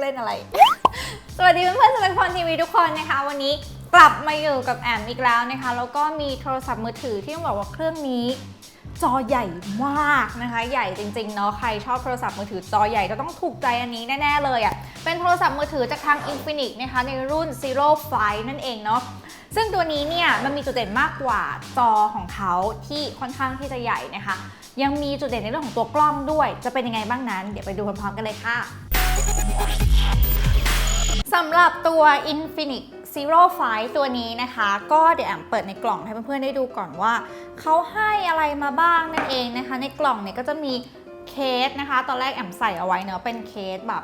เล่นอะไร สวัสดีเพื่อนๆสมัยพรทีวีทุกคนนะคะ วันนี้กลับมาอยู่กับแอมอีกแล้วนะคะ แล้วก็มีโทรศัพท์มือถือที่ต้องบอกว่าเครื่องนี้ จอใหญ่มากนะคะ ใหญ่จริงๆเนาะใครชอบโทรศัพท์มือถือจอใหญ่จะต้องถูกใจอันนี้แน่ๆเลยอะ่ะเป็นโทรศัพท์มือถือจากทาง Infinix นะคะในรุ่น Zero Five นั่นเองเนาะซึ่งตัวนี้เนี่ยมันมีจุดเด่นมากกว่าจอของเขาที่ค่อนข้างที่จะใหญ่นะคะ ยังมีจุดเด่นในเรื่องของตัวกล้องด้วย จะเป็นยังไงบ้างนั้น เดี๋ยวไปดูพร้อมๆกันเลยค่ะสำหรับตัว Infinix Zero Five ตัวนี้นะคะ ก็เดี๋ยวแอมเปิดในกล่องให้เพื่อนๆได้ดูก่อนว่า เขาให้อะไรมาบ้างนั่นเองนะคะ ในกล่องเนี่ยก็จะมีเคสนะคะ ตอนแรกแอมใส่เอาไว้เนอะเป็นเคสแบบ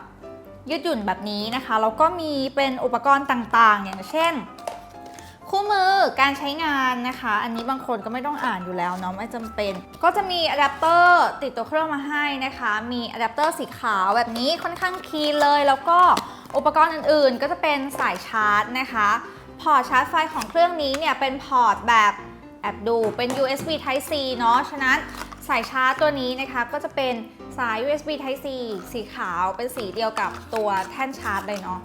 ยืดหยุ่นแบบนี้นะคะแล้วก็มีเป็นอุปกรณ์ต่างๆ อย่างเช่น คู่มือการใช้งานนะคะ อันนี้บางคนก็ไม่ต้องอ่านอยู่แล้วเนาะไม่จำเป็น ก็จะมีอะแดปเตอร์ติดตัวเครื่องมาให้นะคะ มีอะแดปเตอร์สีขาวแบบนี้ค่อนข้างคีนเลยแล้วก็ อุปกรณ์อื่นๆ ก็จะเป็นสายชาร์จนะคะ พอร์ตชาร์จไฟของเครื่องนี้เนี่ยเป็นพอร์ตแบบแอบดูเป็น USB Type C เนาะ ฉะนั้นสายชาร์จตัวนี้นะคะก็จะเป็นสาย USB Type C สีขาวเป็นสีเดียวกับตัวแท่นชาร์จเลยเนาะ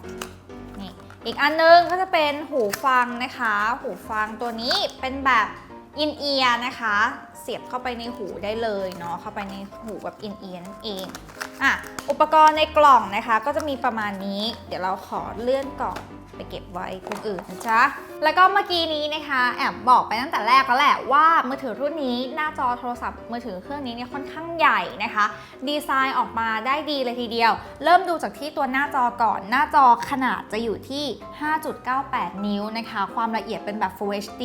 นี่อีกอันนึงก็จะเป็นหูฟังนะคะ หูฟังตัวนี้เป็นแบบอินเอียร์นะคะ เสียบเข้าไปในหูได้เลยเนาะเข้าไปในหูแบบอินเอียร์นั่นเอง อะอุปกรณ์ในกล่องนะคะ ก็จะมีประมาณนี้ เดี๋ยวเราขอเลื่อนกล่อง ไปเก็บไว้ตรงอื่นนะจ๊ะ แล้วก็เมื่อกี้นี้นะคะแอบบอกไปตั้งแต่แรกแล้วแหละว่ามือถือรุ่นนี้หน้าจอโทรศัพท์มือถือเครื่องนี้เนี่ยค่อนข้างใหญ่นะคะ ดีไซน์ออกมาได้ดีเลยทีเดียว เริ่มดูจากที่ตัวหน้าจอก่อนหน้าจอขนาดจะอยู่ที่ 5.98 นิ้วนะคะ ความละเอียดเป็นแบบ Full HD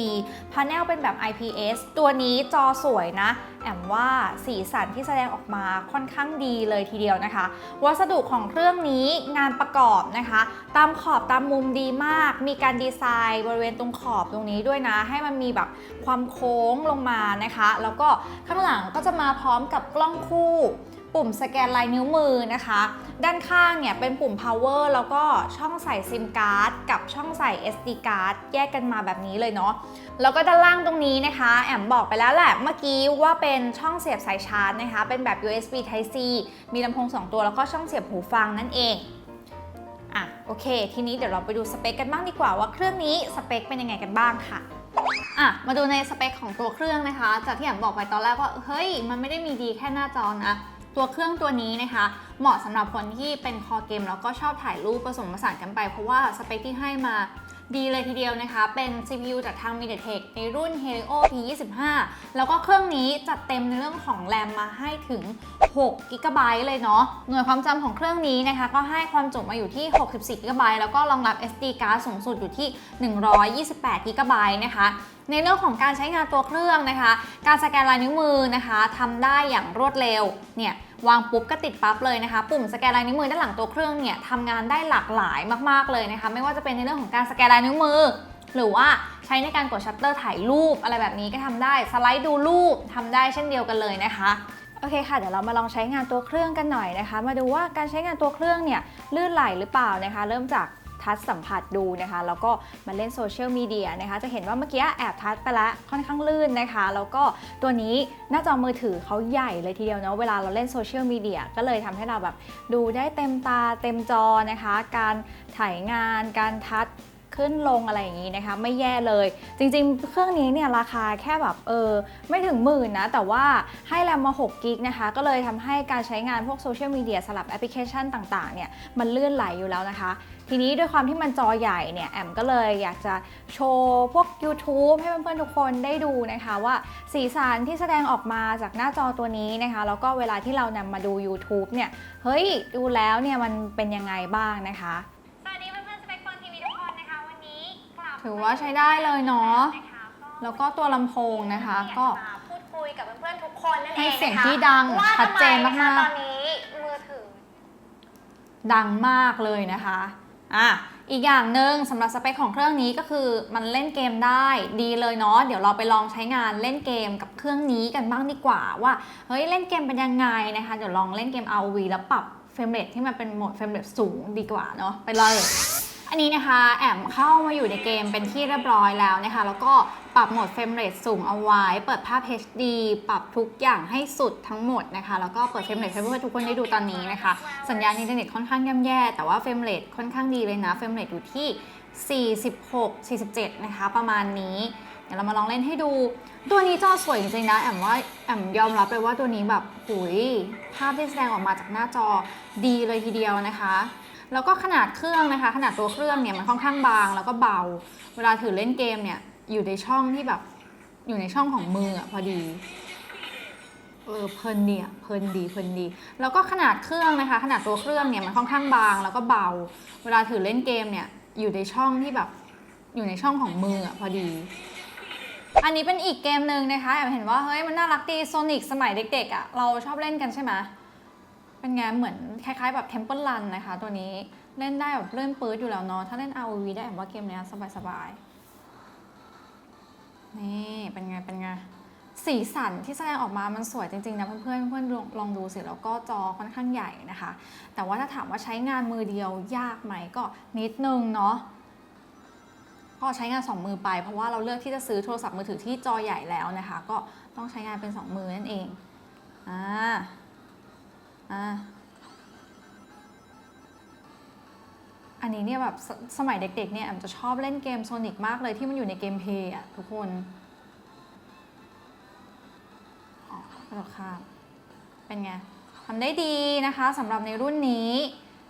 พาเนลเป็นแบบ IPS ตัวนี้จอสวยนะ แอมว่าสีสันที่แสดงออกมาค่อนข้างดีเลยทีเดียวนะคะ วัสดุของเครื่องนี้งานประกอบนะคะ ตามขอบตามมุมดีมาก มีการดีไซน์บริเวณตรงขอบตรงนี้ด้วยนะ ให้มันมีแบบความโค้งลงมานะคะ แล้วก็ข้างหลังก็จะมาพร้อมกับกล้องคู่ ปุ่มสแกนลายนิ้วมือนะคะ ด้านข้างเนี่ยเป็นปุ่ม power แล้วก็ช่องใส่ซิมการ์ดกับช่องใส่ SD card แยกกันมาแบบนี้เลยเนาะ แล้วก็ด้านล่างตรงนี้นะคะ แอมบอกไปแล้วแหละเมื่อกี้ว่าเป็นช่องเสียบสายชาร์จนะคะ เป็นแบบ USB Type C มีลำโพง 2 ตัวแล้วก็ช่องเสียบหูฟังนั่นเอง เค ทีนี้เดี๋ยวเราไปดูสเปคกันบ้างดีกว่าว่าเครื่องนี้สเปคเป็นยังไงกันบ้างค่ะอะมาดูในสเปคของตัวเครื่องนะคะ จากที่แอมบอกไปตอนแรกว่าเฮ้ย มันไม่ได้มีดีแค่หน้าจอนะตัวเครื่องตัวนี้นะคะ เหมาะสำหรับคนที่เป็นคอเกมแล้วก็ชอบถ่ายรูปผสมผสานกันไป เพราะว่าสเปคที่ให้มา ดีเลยทีเดียวนะคะ เป็น CPU จากทาง MediaTek ในรุ่น Helio P25 แล้วก็เครื่องนี้จัดเต็มในเรื่องของแรมมาให้ถึง6 g b เลยเนาะ หน่วยความจำของเครื่องนี้นะคะ ก็ให้ความจุมาอยู่ที่ 64 g b แล้วก็รองรับ SD card สูงสุดอยู่ที่ 128 g b นะคะ ในเรื่องของการใช้งานตัวเครื่องนะคะ การสแกนลายนิ้วมือนะคะทำได้อย่างรวดเร็ว เนี่ย วางปุ๊บก็ติดปั๊บเลยนะคะ ปุ่มสแกนลายนิ้วมือด้านหลังตัวเครื่องเนี่ยทำงานได้หลากหลายมากๆเลยนะคะ ไม่ว่าจะเป็นในเรื่องของการสแกนลายนิ้วมือ หรือว่าใช้ในการกดชัตเตอร์ถ่ายรูปอะไรแบบนี้ก็ทำได้สไลด์ดูรูปทำได้เช่นเดียวกันเลยนะคะโอเคค่ะเดี๋ยวเรามาลองใช้งานตัวเครื่องกันหน่อยนะคะ มาดูว่าการใช้งานตัวเครื่องเนี่ยลื่นไหลหรือเปล่านะคะ เริ่มจาก ทัชสัมผัสดูนะคะ แล้วก็มาเล่นโซเชียลมีเดียนะคะ จะเห็นว่าเมื่อกี้แอบทัชไปแล้วค่อนข้างลื่นนะคะ แล้วก็ตัวนี้หน้าจอมือถือเขาใหญ่เลยทีเดียวเนาะเวลาเราเล่นโซเชียลมีเดียก็เลยทำให้เราแบบดูได้เต็มตาเต็มจอนะคะ การถ่ายงาน การทัช ขึ้นลงอะไรอย่างนี้นะคะไม่แย่เลย จริงๆ เครื่องนี้เนี่ยราคาแค่แบบเออไม่ถึงหมื่นนะ แต่ว่าให้แรมมา6กิกนะคะก็เลยทำให้การใช้งานพวกโซเชียลมีเดียสลับแอปพลิเคชันต่างๆเนี่ยมันเลื่อนไหลอยู่แล้วนะคะ ทีนี้ด้วยความที่มันจอใหญ่เนี่ยแอมก็เลยอยากจะโชว์พวก YouTube ให้เพื่อนๆทุกคนได้ดูนะคะว่าสีสันที่แสดงออกมาจากหน้าจอตัวนี้นะคะแล้วก็เวลาที่เรานำมาดู YouTube เนี่ยเฮ้ยดูแล้วเนี่ยมันเป็นยังไงบ้างนะคะ ถือว่าใช้ได้เลยเนาะนะคะแล้วก็ตัวลำโพงนะคะ ก็อยาจะมาพูดคุยกับเพื่อนๆทุกคนนั่นเองให้เสียงนะคะที่ดังว่าชัดเจนทำไนะคะมากๆ ตอนนี้มือถือ ดังมากเลยนะคะ อะ อีกอย่างหนึ่งสำหรับสเปคของเครื่องนี้ก็คือมันเล่นเกมได้ดีเลยเนาะ เดี๋ยวเราไปลองใช้งานเล่นเกมกับเครื่องนี้กันบ้างดีกว่าว่า เฮ้ยเล่นเกมเป็นยังไงนะคะ เดี๋ยวลองเล่นเกม ROV แล้วปรับเฟรมเรทที่มันเป็นโหมดเฟรมเรทสูงดีกว่าเนาะ ไปเลย อันนี้นะคะ แอมเข้ามาอยู่ในเกมเป็นที่เรียบร้อยแล้วนะคะ แล้วก็ปรับโหมดเฟรมเรทสูงเอาไว้ เปิดภาพ HD ปรับทุกอย่างให้สุดทั้งหมดนะคะ แล้วก็เปิดเฟรมเรทให้เพื่อนๆทุกคนได้ดูตอนนี้นะคะ สัญญาณอินเทอร์เน็ตค่อนข้างย่ำแย่ แต่ว่าเฟรมเรทค่อนข้างดีเลยนะ เฟรมเรทอยู่ที่ 46 47 นะคะ ประมาณนี้ เดี๋ยวเรามาลองเล่นให้ดู ตัวนี้จอสวยจริงๆนะ แอมว่าแอมยอมรับเลยว่าตัวนี้แบบหุยภาพที่แสดงออกมาจากหน้าจอดีเลยทีเดียวนะคะ แล้วก็ขนาดเครื่องนะคะ ขนาดตัวเครื่องเนี่ยมันค่อนข้างบางแล้วก็เบา เวลาถือเล่นเกมเนี่ยอยู่ในช่องที่แบบอยู่ในช่องของมืออะพอดีเออเพลินดีอะเพลินดีเพลินดี แล้วก็ขนาดเครื่องนะคะ ขนาดตัวเครื่องเนี่ยมันค่อนข้างบางแล้วก็เบา เวลาถือเล่นเกมเนี่ยอยู่ในช่องที่แบบอยู่ในช่องของมืออะพอดี อันนี้เป็นอีกเกมหนึ่งนะคะแอบเห็นว่าเฮ้ยมันน่ารักดีโซนิกสมัยเด็กๆอะ่ะเราชอบเล่นกันใช่ไหม เป็นไงเหมือนคล้ายๆแบบ Temple Run นะคะ ตัวนี้เล่นได้แบบเลื่อนปื๊ดอยู่แล้วเนาะถ้าเล่น ROV ได้แอบว่าเกมเนี้ยสบายๆนี่เป็นไงเป็นไงสีสันที่แสดงออกมามันสวยจริงๆนะเพื่อนๆเพื่อนๆลองลองดูสิแล้วก็จอค่อนข้างใหญ่นะคะ แต่ว่าถ้าถามว่าใช้งานมือเดียวยากไหมก็นิดนึงเนาะก็ใช้งาน 2 มือไป เพราะว่าเราเลือกที่จะซื้อโทรศัพท์มือถือที่จอใหญ่แล้วนะคะ ก็ต้องใช้งานเป็น 2 มือนั่นเองอ่า อ่าอันนี้เนี่ยแบบสสมัยเด็กๆเนี่ยแอมจะชอบเล่นเกมโซนิกมากเลยที่มันอยู่ในเกมเพย์อะทุกคนอ๋อกระโดดข้ามเป็นไงทำได้ดีนะคะสำหรับในรุ่นนี้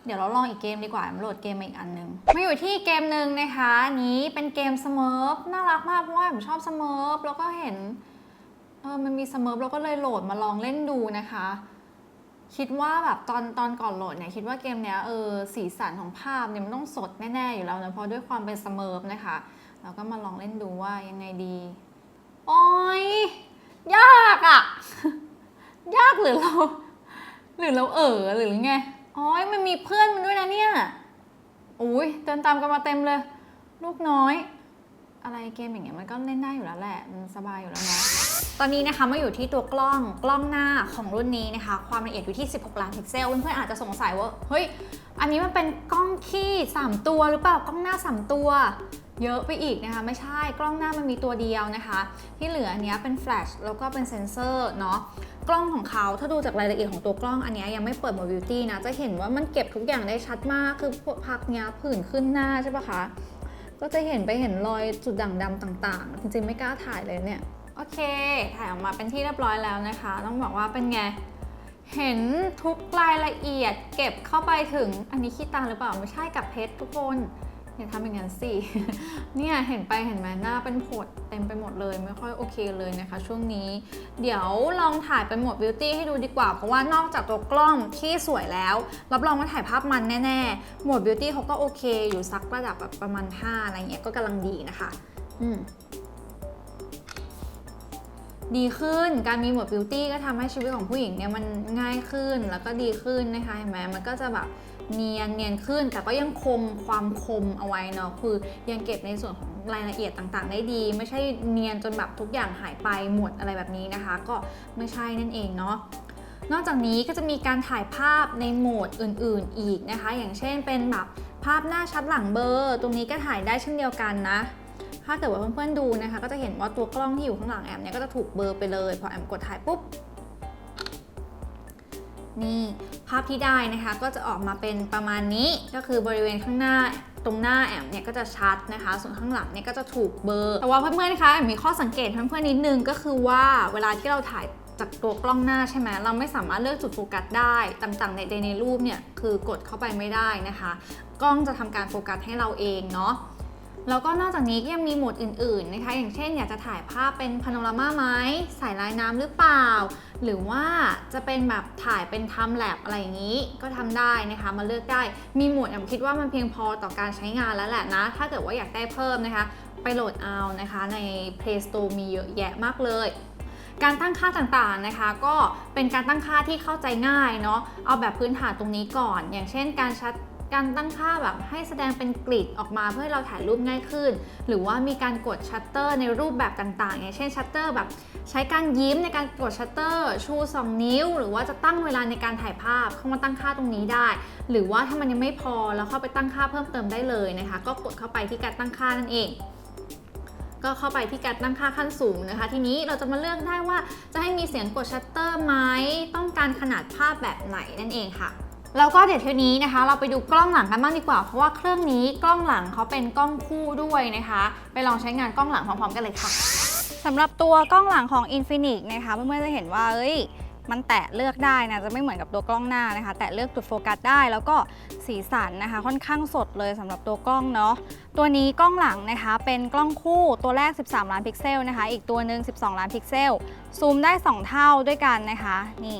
เดี๋ยวเราลองอีกเกมดีกว่าผมโหลดเกมมาอีกอันหนึงมาอยู่ที่เกมหนึ่งนะคะอันนี้เป็นเกมสเมิร์ฟน่ารักมากเพราะว่าผมชอบสเมิร์ฟแล้วก็เห็นเออมันมีสเมิร์ฟเราก็เลยโหลดมาลองเล่นดูนะคะ คิดว่าแบบตอนตอนก่อนโหลดเนี่ยคิดว่าเกมเนี้ยเออสีสันของภาพเนี่ยมันต้องสดแน่ๆอยู่แล้วนะเพราะด้วยความเป็นสเมิร์ฟนะคะเราก็มาลองเล่นดูว่ายังไงดี โอ้ยยากอะยากหรือเรา หรือเราเออหรือไงโอ๋อยมันมีเพื่อนมันด้วยนะเนี่ยอุ้ยเดินตามกันมาเต็มเลย ลูกน้อย อะไรเกมอย่างเงี้ยมันก็เล่นได้อยู่แล้วแหละมันสบายอยู่แล้วเนาะ ตอนนี้นะคะมาอยู่ที่ตัวกล้องกล้องหน้าของรุ่นนี้นะคะ ความละเอียดอยู่ที่ 16 ล้านพิกเซลเพื่อนๆอาจจะสงสัยว่าเฮ้ยอันนี้มันเป็นกล้องขี้3 ตัวหรือเปล่ากล้องหน้า 3 ตัว เยอะไปอีกนะคะ ไม่ใช่กล้องหน้ามันมีตัวเดียวนะคะ ที่เหลืออันเนี้ยเป็นแฟลชแล้วก็เป็นเซนเซอร์เนาะกล้องของเขาถ้าดูจากรายละเอียดของตัวกล้องอันนี้ยังไม่เปิดโหมดบิวตี้นะจะเห็นว่ามันเก็บทุกอย่างได้ชัดมากคือพักเนี้ยผื่นขึ้นหน้าใช่ปะคะก็จะเห็นไปเห็นรอยจุดด่างดำต่างๆ จริงๆไม่กล้าถ่ายเลยเนี่ย โอเค ถ่ายออกมาเป็นที่เรียบร้อยแล้วนะคะ ต้องบอกว่าเป็นไง เห็นทุกรายละเอียดเก็บเข้าไปถึงอันนี้ขี้ตาหรือเปล่า ไม่ใช่กับเพชรทุกคนอย่าทำอย่างนั้นสิ เนี่ยเห็นไปเห็นไหมหน้าเป็นผดเต็มไปหมดเลยไม่ค่อยโอเคเลยนะคะ ช่วงนี้ เดี๋ยวลองถ่ายเป็นโหมดบิวตี้ให้ดูดีกว่า เพราะว่านอกจากตัวกล้องที่สวยแล้ว รับรองว่าถ่ายภาพมันแน่ๆโหมดบิวตี้เขาก็โอเค อยู่สักระดับแบบประมาณ 5 อะไรเงี้ยก็กำลังดีนะคะ อืม ดีขึ้น การมีโหมดบิวตี้ก็ทำให้ชีวิตของผู้หญิงเนี่ยมันง่ายขึ้นแล้วก็ดีขึ้นนะคะเห็นไหมมันก็จะแบบเนียนเนียนขึ้น แต่ก็ยังคมความคมเอาไว้เนาะคือยังเก็บในส่วนของรายละเอียดต่างๆ ได้ดี ไม่ใช่เนียนจนแบบทุกอย่างหายไปหมดอะไรแบบนี้นะคะ ก็ไม่ใช่นั่นเองเนาะนอกจากนี้ก็จะมีการถ่ายภาพในโหมดอื่นๆ อีกนะคะ อย่างเช่นเป็นแบบภาพหน้าชัดหลังเบลอร์ ตรงนี้ก็ถ่ายได้เช่นเดียวกันนะ ถ้าเกิดว่าเพื่อนๆดูนะคะ ก็จะเห็นว่าตัวกล้องที่อยู่ข้างหลังแอมเนี่ยก็จะถูกเบลอร์ไปเลยพอแอมกดถ่ายปุ๊บนี่ภาพที่ได้นะคะก็จะออกมาเป็นประมาณนี้ก็คือบริเวณข้างหน้าตรงหน้าแอมเนี่ยก็จะชัดนะคะ ส่วนข้างหลังเนี่ยก็จะถูกเบลอร์แต่ว่าเพื่อนๆคะแอมมีข้อสังเกตเพื่อนๆนิดนึงก็คือว่าเวลาที่เราถ่ายจากตัวกล้องหน้าใช่ไหมเราไม่สามารถเลือกจุดโฟกัสได้ต่างๆในในรูปเนี่ยคือกดเข้าไปไม่ได้นะคะ กล้องจะทำการโฟกัสให้เราเองเนาะ แล้วก็นอกจากนี้ก็ยังมีโหมดอื่นๆนะคะ อย่างเช่นอยากจะถ่ายภาพเป็นพาโนรามาไหมใส่ลายน้ำหรือเปล่า หรือว่าจะเป็นแบบถ่ายเป็นทม์แลปอะไรอย่างนี้ก็ทำได้นะคะ มาเลือกได้มีโหมดแอมคิดว่ามันเพียงพอต่อการใช้งานแล้วแหละนะ ถ้าเกิดว่าอยากได้เพิ่มนะคะ ไปโหลดเอานะคะใน Play Store มีเยอะแยะมากเลยการตั้งค่าต่างๆนะคะ ก็เป็นการตั้งค่าที่เข้าใจง่ายเนาะเอาแบบพื้นฐานตรงนี้ก่อน อย่างเช่นการชัด การตั้งค่าแบบให้แสดงเป็นกริดออกมาเพื่อให้เราถ่ายรูปง่ายขึ้น หรือว่ามีการกดชัตเตอร์ในรูปแบบต่างๆ อย่างเช่นชัตเตอร์แบบใช้การยิ้มในการกดชัตเตอร์ ชู 2 นิ้ว หรือว่าจะตั้งเวลาในการถ่ายภาพเข้ามาตั้งค่าตรงนี้ได้ หรือว่าถ้ามันยังไม่พอเราเข้าไปตั้งค่าเพิ่มเติมได้เลยนะคะ ก็กดเข้าไปที่การตั้งค่านั่นเองก็เข้าไปที่การตั้งค่าขั้นสูงนะคะ ทีนี้เราจะมาเลือกได้ว่าจะให้มีเสียงกดชัตเตอร์ไหมต้องการขนาดภาพแบบไหนนั่นเองค่ะ แล้วก็เดี๋ยวทีนี้นะคะ เราไปดูกล้องหลังกันบ้างดีกว่า เพราะว่าเครื่องนี้กล้องหลังเขาเป็นกล้องคู่ด้วยนะคะ ไปลองใช้งานกล้องหลังพร้อมๆกันเลยค่ะสำหรับตัวกล้องหลังของ Infinix นะคะเพื่อนๆจะเห็นว่าเอ้ยมันแตะเลือกได้นะจะไม่เหมือนกับตัวกล้องหน้านะคะ แตะเลือกจุดโฟกัสได้ แล้วก็สีสันนะคะ ค่อนข้างสดเลยสำหรับตัวกล้องเนาะตัวนี้กล้องหลังนะคะ เป็นกล้องคู่ตัวแรก 13 ล้านพิกเซลนะคะ อีกตัวหนึ่ง12 ล้านพิกเซลซูมได้ 2 เท่าด้วยกันนะคะ นี่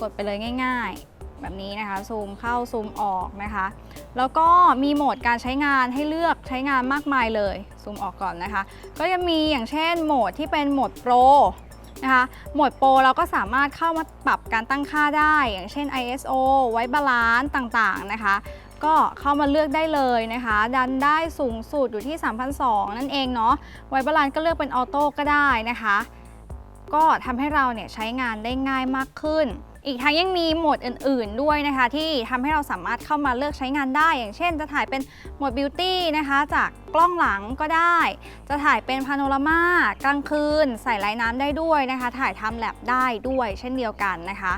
กดไปเลยง่าย ๆ แบบนี้นะคะซูมเข้าซูมออกนะคะ แล้วก็มีโหมดการใช้งานให้เลือกใช้งานมากมายเลยซูมออกก่อนนะคะ ก็จะมีอย่างเช่นโหมดที่เป็นโหมดโปรนะคะโหมดโปรเราก็สามารถเข้ามาปรับการตั้งค่าได้ อย่างเช่น ISO ไว้บาลานซ์ต่างๆนะคะ ก็เข้ามาเลือกได้เลยนะคะ ดันได้สูงสุดอยู่ที่3,200นั่นเองเนาะไว้บาลานซ์ก็เลือกเป็นออโต้ก็ได้นะคะ ก็ทำให้เราเนี่ยใช้งานได้ง่ายมากขึ้น อีกทั้งยังมีโหมดอื่น ๆ ด้วยนะคะ ที่ทำให้เราสามารถเข้ามาเลือกใช้งานได้ อย่างเช่น จะถ่ายเป็นโหมดบิวตี้นะคะ จากกล้องหลังก็ได้ จะถ่ายเป็นพาโนรามากลางคืน ใส่ไลน์น้ำได้ด้วยนะคะ ถ่ายทำแลบได้ด้วยเช่นเดียวกันนะคะ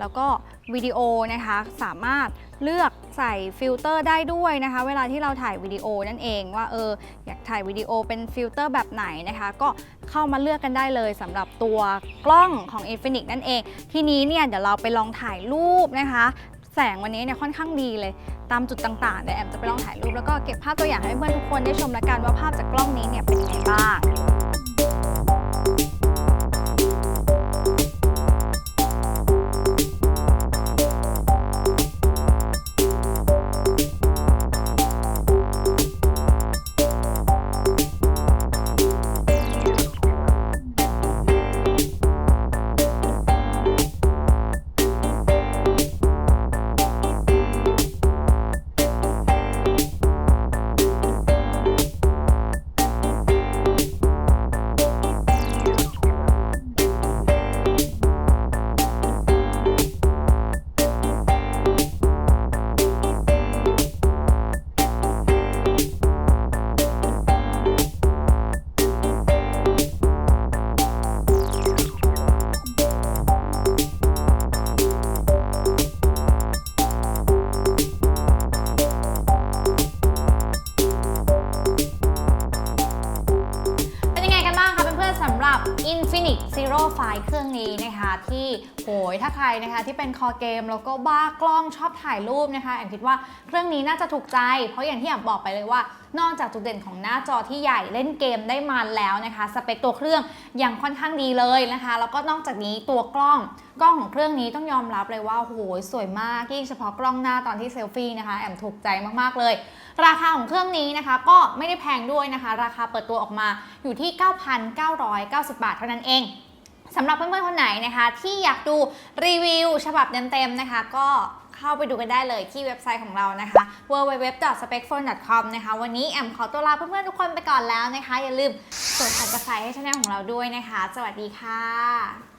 แล้วก็วิดีโอนะคะสามารถเลือกใส่ฟิลเตอร์ได้ด้วยนะคะ เวลาที่เราถ่ายวิดีโอนั่นเองว่าเอออยากถ่ายวิดีโอเป็นฟิลเตอร์แบบไหนนะคะ ก็เข้ามาเลือกกันได้เลยสำหรับตัวกล้องของ Infinix นั่นเอง ทีนี้เนี่ยเดี๋ยวเราไปลองถ่ายรูปนะคะ แสงวันนี้เนี่ยค่อนข้างดีเลย ตามจุดต่างๆเดี๋ยวแอมจะไปลองถ่ายรูปแล้วก็เก็บภาพตัวอย่างให้เพื่อนทุกคนได้ชมละกันว่าภาพจากกล้องนี้เนี่ยเป็นยังไงบ้างเป็นยัง Infinix Zero 5 เครื่องนี้นะคะที่โหยถ้าใครนะคะที่เป็นคอเกมแล้วก็บ้ากล้องชอบถ่ายรูปนะคะแอมคิดว่าเครื่องนี้น่าจะถูกใจ เพราะอย่างที่แอมบอกไปเลยว่า นอกจากจุดเด่นของหน้าจอที่ใหญ่เล่นเกมได้มันแล้วนะคะ สเปคตัวเครื่องยังค่อนข้างดีเลยนะคะ แล้วก็นอกจากนี้ตัวกล้องกล้องของเครื่องนี้ต้องยอมรับเลยว่าโหยสวยมากยิ่งเฉพาะกล้องหน้าตอนที่เซลฟี่นะคะแอมถูกใจมากๆเลย ราคาของเครื่องนี้นะคะก็ไม่ได้แพงด้วยนะคะ ราคาเปิดตัวออกมาอยู่ที่ 9,990 บาทเท่านั้นเอง สำหรับเพื่อนๆคนไหนนะคะ ที่อยากดูรีวิวฉบับเต็มๆนะคะ ก็เข้าไปดูกันได้เลยที่เว็บไซต์ของเรานะคะ www.specphone.com นะคะ วันนี้แอมขอตัวลาเพื่อนๆทุกคนไปก่อนแล้วนะคะ อย่าลืมกด subscribe ให้ช่องของเราด้วยนะคะ สวัสดีค่ะ